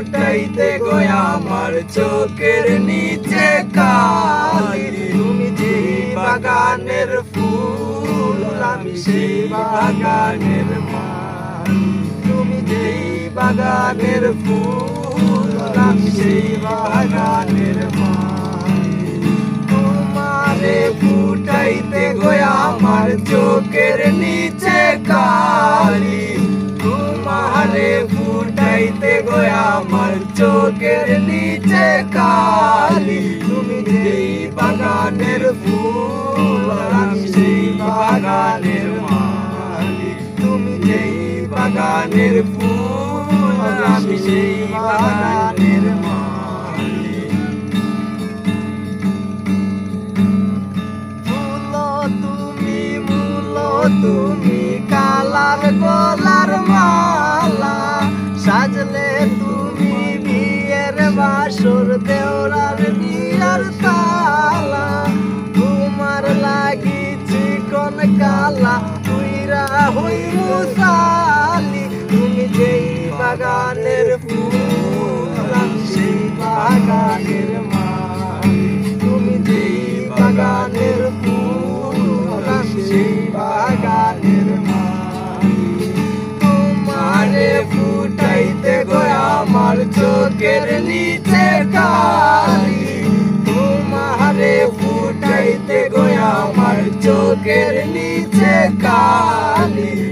ফুটাইতে গো আমার চোখের নিচে কালি। তুমি যে বাগানের ফুল, আমি সেই বাগানের মা তুমি যেই বাগানের ফুল, আমি সেই বাগানের গো আমার চোখের নিচে কালি। তুমি যেই বাগানের ফুল, আমি সেই বাগানের মালি। তুমি যেই বাগানের ফুল, আমি সেই বাগানের মালি। তুমি, মূলো তুমি, কালার গোলার বাসর দেওরার বিয়ার তালা, তোমার লাগি চিকন কালা তুইরা হই মুসালি, তুমি যেই বাগানের ফুল, সেই বাগানের মালি তুমি যেই বাগানের ফুল, সেই বাগানের চোখের নিচে কালি তোমারে ফুটাইতে গো আমার চোখের নিচে কালি।